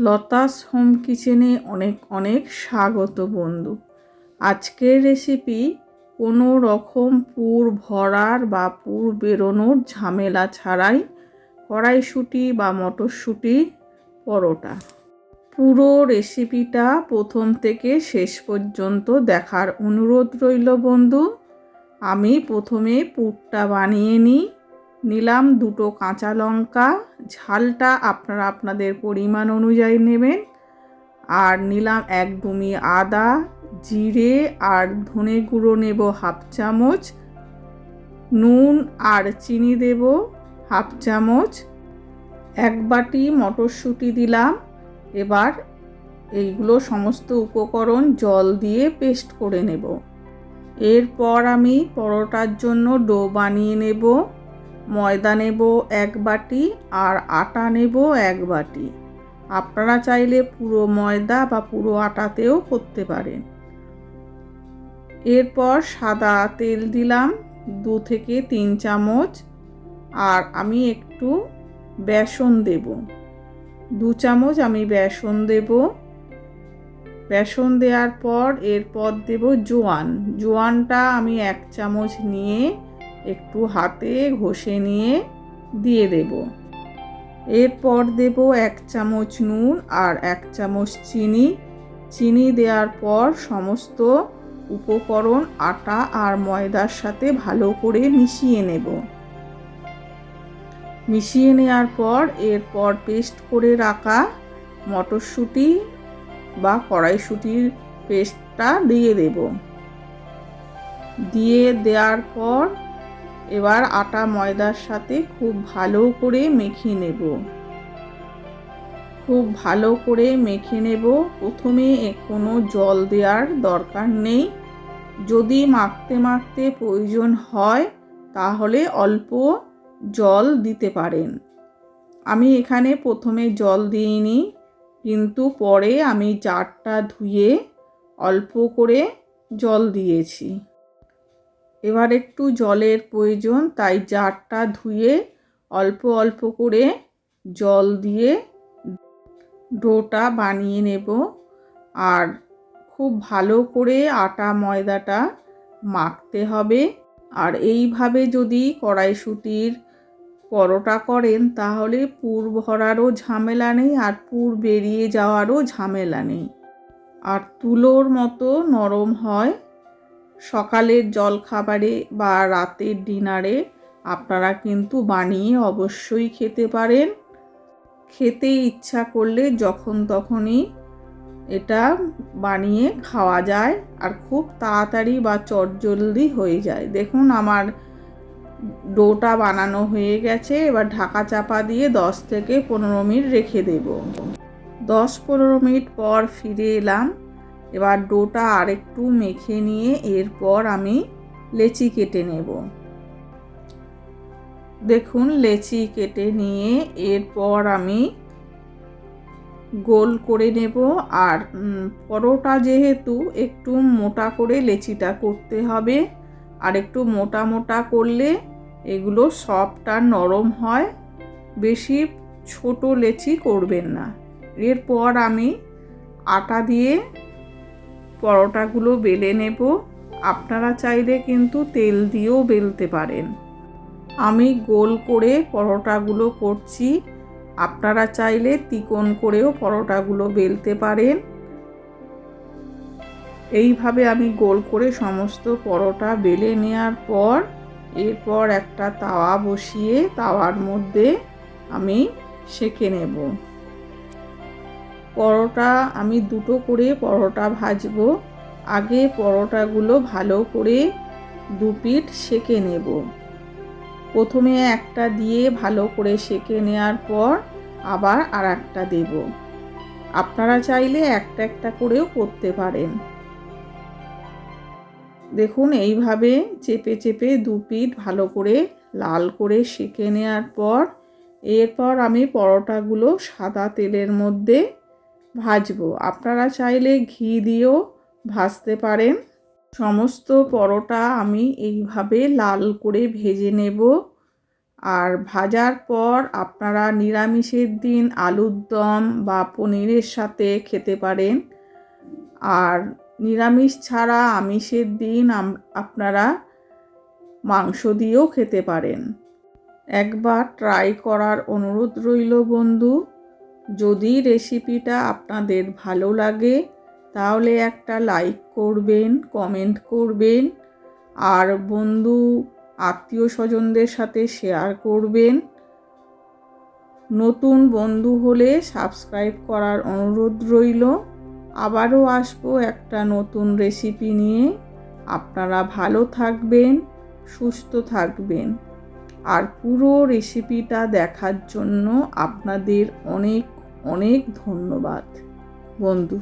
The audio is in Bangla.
লতাস হোম কিচেনে অনেক অনেক স্বাগত বন্ধু। আজকের রেসিপি কোনো রকম পুর ভরার বা পুর বেরোনোর ঝামেলা ছাড়াই কড়াইশুঁটি বা মটরশুঁটি পরোটা। পুরো রেসিপিটা প্রথম থেকে শেষ পর্যন্ত দেখার অনুরোধ রইল বন্ধু। আমি প্রথমে পুরটা বানিয়ে নিই। নিলাম দুটো কাঁচা লঙ্কা, ঝালটা আপনারা আপনাদের পরিমাণ অনুযায়ী নেবেন। আর নিলাম এক ডুমি আদা, জিরে আর ধনে গুঁড়ো নেব হাফ চামচ। নুন আর চিনি দেব হাফ চামচ। এক বাটি মটরশুঁটি দিলাম। এবার এইগুলো সমস্ত উপকরণ জল দিয়ে পেস্ট করে নেব। এরপর আমি পরোটার জন্য ডো বানিয়ে নেব। ময়দা নেব এক বাটি আর আটা নেব এক বাটি। আপনারা চাইলে পুরো ময়দা বা পুরো আটাতেও করতে পারেন। এরপর সাদা তেল দিলাম দু থেকে তিন চামচ আর আমি একটু বেসন দেব। দু চামচ আমি বেসন দেব। বেসন দেওয়ার পর এরপর দেব জোয়ান। জোয়ানটা আমি এক চামচ নিয়ে একটু হাতে ঘষে নিয়ে দিয়ে দেব। এরপর দেব এক চামচ নুন আর এক চামচ চিনি। চিনি দেওয়ার পর সমস্ত উপকরণ, আটা আর ময়দার সাথে ভালো করে মিশিয়ে নেব। মিশিয়ে নেওয়ার পর এরপর পেস্ট করে রাখা মটরশুঁটি বা কড়াইশুঁটির পেস্টটা দিয়ে দেব। দিয়ে দেওয়ার পর এবার আটা ময়দার সাথে খুব ভালো করে মেখে নেব। খুব ভালো করে মেখে নেব। প্রথমে কোনো জল দেওয়ার দরকার নেই। যদি মাখতে মাখতে প্রয়োজন হয়, তাহলে অল্প জল দিতে পারেন। আমি এখানে প্রথমে জল দিইনি, কিন্তু পরে আমি জারটা ধুয়ে অল্প করে জল দিয়েছি। এবার একটু জলের প্রয়োজন, তাই জারটা ধুয়ে অল্প অল্প করে জল দিয়ে ডোটা বানিয়ে নেব। আর খুব ভালো করে আটা, ময়দাটা মাখতে হবে। আর এইভাবে যদি কড়াইশুটির পরোটা করেন, তাহলে পুর ভরারও ঝামেলা নেই আর পুর বেরিয়ে যাওয়ারও ঝামেলা নেই। আর তুলোর মতো নরম হয়। সকালের জলখাবারে বা রাতের ডিনারে আপনারা কিন্তু বানিয়ে অবশ্যই খেতে পারেন। খেতে ইচ্ছা করলে যখন তখনই এটা বানিয়ে খাওয়া যায় আর খুব তাড়াতাড়ি বা চটজলদি হয়ে যায়। দেখুন আমার ডোটা বানানো হয়ে গেছে, এবার ঢাকা চাপা দিয়ে দশ থেকে পনেরো মিনিট রেখে দেব। দশ পনেরো মিনিট পর ফিরে এলাম। এবার ডোটা আরেকটু মেখে নিয়ে এরপর আমি লেচি কেটে নেব। দেখুন, লেচি কেটে নিয়ে এরপর আমি গোল করে নেব আর পরোটা যেহেতু একটু মোটা করে লেচিটা করতে হবে আর একটু মোটা মোটা করলে এগুলো আর নরম হয়, বেশি ছোট লেচি করবেন না। এরপর আমি আটা দিয়ে পরোটাগুলো বেলে নেব। আপনারা চাইলে কিন্তু তেল দিয়েও বেলতে পারেন। আমি গোল করে পরোটাগুলো করছি। আপনারা চাইলে তিকোন করেও পরোটাগুলো বেলতে পারেন। এইভাবে আমি গোল করে সমস্ত পরোটা বেলে নেওয়ার পর, এরপর একটা তাওয়া বসিয়ে তাওয়ার মধ্যে আমি সেঁকে নেব। পরোটা আমি দুটো করে পরোটা ভাজবো। আগে পরোটাগুলো ভালো করে দু পিঠ সেঁকে নেব। প্রথমে একটা দিয়ে ভালো করে সেঁকে নেওয়ার পর আবার আর একটা দেব। আপনারা চাইলে একটা একটা করেও করতে পারেন। দেখুন, এইভাবে চেপে চেপে দু পিঠ ভালো করে লাল করে সেঁকে নেওয়ার পর, এরপর আমি পরোটাগুলো সাদা তেলের মধ্যে ভাজবো। আপনারা চাইলে ঘি দিয়েও ভাজতে পারেন। সমস্ত পরোটা আমি এইভাবে লাল করে ভেজে নেব। আর ভাজার পর আপনারা নিরামিষের দিন আলুর দম বা পনিরের সাথে খেতে পারেন। আর নিরামিষ ছাড়া আমিষের দিন আপনারা মাংস দিয়েও খেতে পারেন। একবার ট্রাই করার অনুরোধ রইল বন্ধু। যদি রেসিপিটা আপনাদের ভালো লাগে, তাহলে একটা লাইক করবেন কমেন্ট করবেন, আর বন্ধু আত্মীয় স্বজনদের সাথে শেয়ার করবেন। নতুন বন্ধু হলে সাবস্ক্রাইব করার অনুরোধ রইল। আবারও আসব একটা নতুন রেসিপি নিয়ে। আপনারা ভালো থাকবেন, সুস্থ থাকবেন। আর পুরো রেসিপিটা দেখার জন্য আপনাদের অনেক অনেক ধন্যবাদ। বন্ধু।